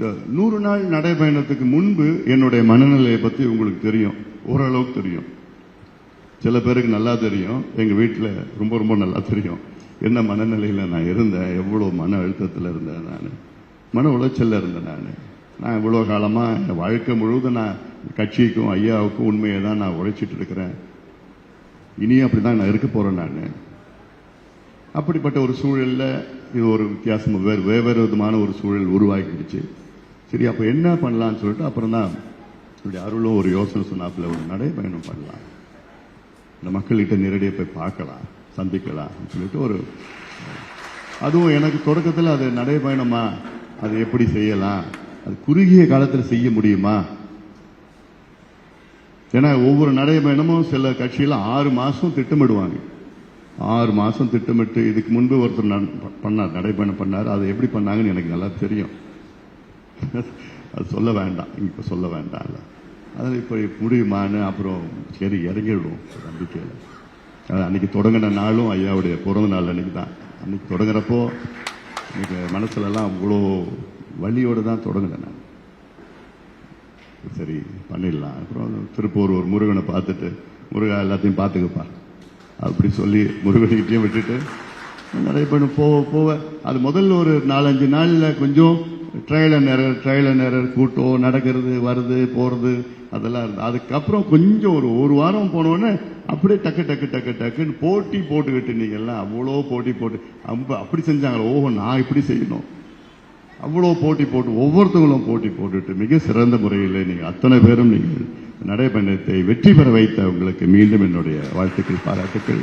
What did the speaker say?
இந்த நூறு நாள் நடைபயணத்துக்கு முன்பு என்னுடைய மனநிலையை பத்தி உங்களுக்கு தெரியும். ஓரளவுக்கு தெரியும். சில பேருக்கு நல்லா தெரியும். எங்க வீட்டில் ரொம்ப ரொம்ப நல்லா தெரியும். என்ன மனநிலையில நான் இருந்தேன்? எவ்வளவு மன அழுத்தத்தில் இருந்தேன் நான்? மன உளைச்சல்ல இருந்தேன் நான். நான் இவ்வளோ காலமா என் வாழ்க்கை முழுவதும் நான் கட்சிக்கும் ஐயாவுக்கும் உண்மையை தான் நான் உழைச்சிட்டு இருக்கிறேன். இனியும் அப்படிதான் நான் இருக்க போறேன் நான். அப்படிப்பட்ட ஒரு சூழல்ல இது ஒரு வித்தியாசம் வேறு வெவ்வேறு விதமான ஒரு சூழல் உருவாகிடுச்சு. சரி அப்போ என்ன பண்ணலாம்னு சொல்லிட்டு அப்புறம் தான் இப்படி அருளும் ஒரு யோசனை சொன்னாப்புல ஒரு நடைபயணம் பண்ணலாம். இந்த மக்கள்கிட்ட நேரடியாக போய் பார்க்கலாம் சந்திக்கலாம் சொல்லிட்டு ஒரு அதுவும் எனக்கு தொடக்கத்தில் அது நடைபயணமா அது எப்படி செய்யலாம் அது குறுகிய காலத்தில் செய்ய முடியுமா? ஏன்னா ஒவ்வொரு நடைபயணமும் சில கட்சியில் ஆறு மாதம் திட்டமிடுவாங்க. ஆறு மாதம் திட்டமிட்டு இதுக்கு முன்பு ஒருத்தர் பண்ணார் நடைபயணம் பண்ணார் அதை எப்படி பண்ணாங்கன்னு எனக்கு நல்லா தெரியும். அது சொல்ல வேண்டாம். இப்போ சொல்ல வேண்டாம்ல. அதில் இப்போ முடியுமான்னு அப்புறம் சரி இறங்கிடுவோம். நம்பிக்கையில். அன்னைக்கு தொடங்கின நாளும் ஐயாவுடைய பிறந்த நாள் அன்னைக்கு தான். அன்னைக்கு தொடங்குறப்போ எனக்கு மனசுலலாம் அவ்வளோ வழியோடு தான் தொடங்கினேன் நான். சரி பண்ணிடலாம். அப்புறம் திருப்பூர் ஒரு முருகனை பார்த்துட்டு முருகா எல்லாத்தையும் பார்த்துக்கப்பா. அப்படி சொல்லி முருகன்கிட்டையும் விட்டுட்டு நிறைய பண்ண போக போக அது முதல்ல ஒரு நாலஞ்சு நாளில் கொஞ்சம் trial and error trial and error கூட்டம் நடக்கிறது வருது போகிறது அதெல்லாம் இருந்தது. அதுக்கப்புறம் கொஞ்சம் ஒரு ஒரு வாரம் போனோடனே அப்படியே டக்கு டக்கு டக்கு டக்குன்னு போட்டி போட்டுக்கிட்டு நீங்கள்லாம் அவ்வளோ போட்டி போட்டு அம்ப அப்படி செஞ்சாங்களே ஓஹோ நான் இப்படி செய்யணும். அவ்வளோ போட்டி போட்டு ஒவ்வொருத்தவங்களும் போட்டி போட்டுட்டு மிக சிறந்த முறையில் நீங்கள் அத்தனை பேரும் நீங்கள் நடைபயணத்தை வெற்றி பெற வைத்த உங்களுக்கு மீண்டும் என்னுடைய வாழ்த்துக்கள் பாராட்டுக்கள்.